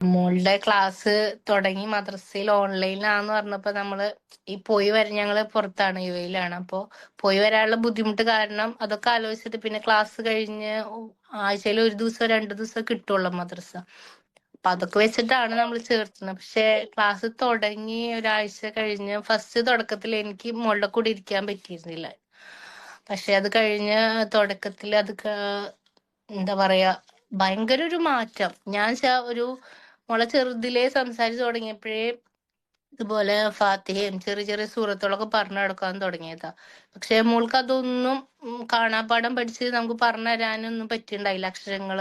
മോളുടെ ക്ലാസ് തുടങ്ങി മദ്രസയിൽ ഓൺലൈനിലാന്ന് പറഞ്ഞപ്പോ നമ്മൾ ഈ പോയി വരാൻ ഞങ്ങൾ പുറത്താണ് യു എയിലാണ് അപ്പോ പോയി വരാനുള്ള ബുദ്ധിമുട്ട് കാരണം അതൊക്കെ ആലോചിച്ചിട്ട് പിന്നെ ക്ലാസ് കഴിഞ്ഞ് ആഴ്ചയിൽ ഒരു ദിവസം രണ്ടു ദിവസം കിട്ടുള്ളൂ മദ്രസ. അപ്പൊ അതൊക്കെ വെച്ചിട്ടാണ് നമ്മൾ ചേർത്തുന്നത്. പക്ഷെ ക്ലാസ് തുടങ്ങി ഒരാഴ്ച കഴിഞ്ഞ് ഫസ്റ്റ് തുടക്കത്തിൽ എനിക്ക് മോളുടെ കൂടെ ഇരിക്കാൻ പറ്റിയിരുന്നില്ല. പക്ഷെ അത് കഴിഞ്ഞ് തുടക്കത്തിൽ അത് എന്താ പറയാ ഭയങ്കര ഒരു മാറ്റം. ഞാൻ ഒരു മോളെ ചെറുതിലേ സംസാരിച്ചു തുടങ്ങിയപ്പോഴേ ഇതുപോലെ ഫാത്തിഹയും ചെറിയ ചെറിയ സൂറത്തുകളൊക്കെ പറഞ്ഞു കൊടുക്കാൻ തുടങ്ങിയതാ. പക്ഷെ മോൾക്ക് അതൊന്നും കാണാപ്പാടം പഠിച്ച് നമുക്ക് പറഞ്ഞു തരാനൊന്നും പറ്റിണ്ടായില്ല. അക്ഷരങ്ങൾ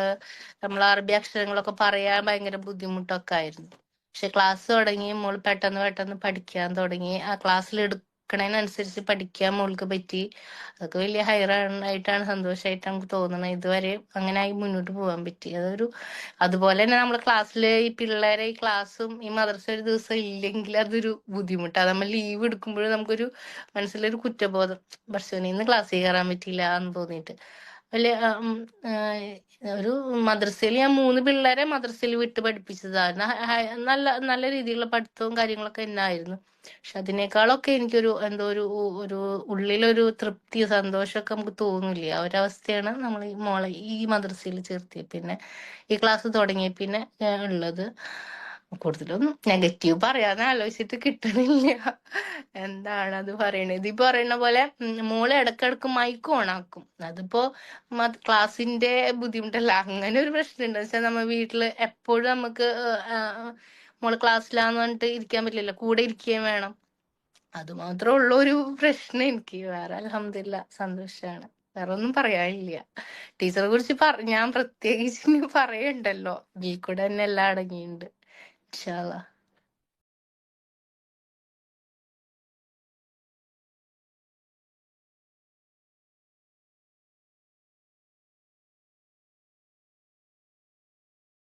നമ്മൾ അറബി അക്ഷരങ്ങളൊക്കെ പറയാൻ ഭയങ്കര ബുദ്ധിമുട്ടൊക്കെ ആയിരുന്നു. പക്ഷെ ക്ലാസ് തുടങ്ങി മോൾ പെട്ടെന്ന് പെട്ടെന്ന് പഠിക്കാൻ തുടങ്ങി. ആ ക്ലാസ്സിൽ എടുക്കണതിനനുസരിച്ച് പഠിക്കാൻ മോൾക്ക് പറ്റി. അതൊക്കെ വലിയ ഹൈറായിട്ടാണ് സന്തോഷമായിട്ട് നമുക്ക് തോന്നുന്നത് ഇതുവരെ അങ്ങനെ ആയി മുന്നോട്ട് പോകാൻ പറ്റി. അതൊരു അതുപോലെ തന്നെ നമ്മളെ ക്ലാസ്സിൽ ഈ പിള്ളേരെ ഈ ക്ലാസ്സും ഈ മദ്രസ ഒരു ദിവസം ഇല്ലെങ്കിൽ അതൊരു ബുദ്ധിമുട്ടാണ് നമ്മൾ ലീവ് എടുക്കുമ്പോഴും നമുക്കൊരു മനസ്സിലൊരു കുറ്റബോധം. പക്ഷേ ഇന്ന് ക്ലാസ്സിൽ കയറാൻ പറ്റിയില്ല എന്ന് തോന്നിയിട്ട്. വലിയ ഒരു മദ്രസയിൽ ഞാൻ മൂന്ന് പിള്ളേരെ മദ്രസയിൽ വിട്ട് പഠിപ്പിച്ചതായിരുന്നു. നല്ല നല്ല രീതിയിലുള്ള പഠിത്തവും കാര്യങ്ങളൊക്കെ എന്നായിരുന്നു. പക്ഷെ അതിനേക്കാളൊക്കെ എനിക്കൊരു എന്തോ ഒരു ഒരു ഉള്ളിലൊരു തൃപ്തി സന്തോഷമൊക്കെ നമുക്ക് തോന്നില്ലേ? ആ ഒരവസ്ഥയാണ് നമ്മൾ ഈ മോളെ ഈ മദ്രസയിൽ ചേർത്തിയ. പിന്നെ ഈ ക്ലാസ് തുടങ്ങിയ പിന്നെ ഉള്ളത്. കൂടുതലൊന്നും നെഗറ്റീവ് പറയാന്ന് ആലോചിച്ചിട്ട് കിട്ടണില്ല എന്താണ് അത് പറയണത് ഈ പറയുന്ന പോലെ മോൾ ഇടക്കിടക്ക് മൈക്ക് ഓൺ ആക്കും. അതിപ്പോ ക്ലാസ്സിന്റെ ബുദ്ധിമുട്ടല്ല. അങ്ങനെ ഒരു പ്രശ്നമുണ്ട് വെച്ചാൽ നമ്മ വീട്ടിൽ എപ്പോഴും നമുക്ക് മോൾ ക്ലാസ്സിലാന്ന് പറഞ്ഞിട്ട് ഇരിക്കാൻ പറ്റില്ല കൂടെ ഇരിക്കുകയും വേണം. അത് മാത്രമേ ഉള്ള ഒരു പ്രശ്നം എനിക്ക്. വേറെ അലഹമില്ല സന്തോഷാണ്. വേറെ ഒന്നും പറയാനില്ല. ടീച്ചറെ കുറിച്ച് ഞാൻ പ്രത്യേകിച്ച് ഇനി പറയണ്ടല്ലോ. ഇതിൽ കൂടെ തന്നെ എല്ലാം അടങ്ങിയിട്ടുണ്ട് 起了。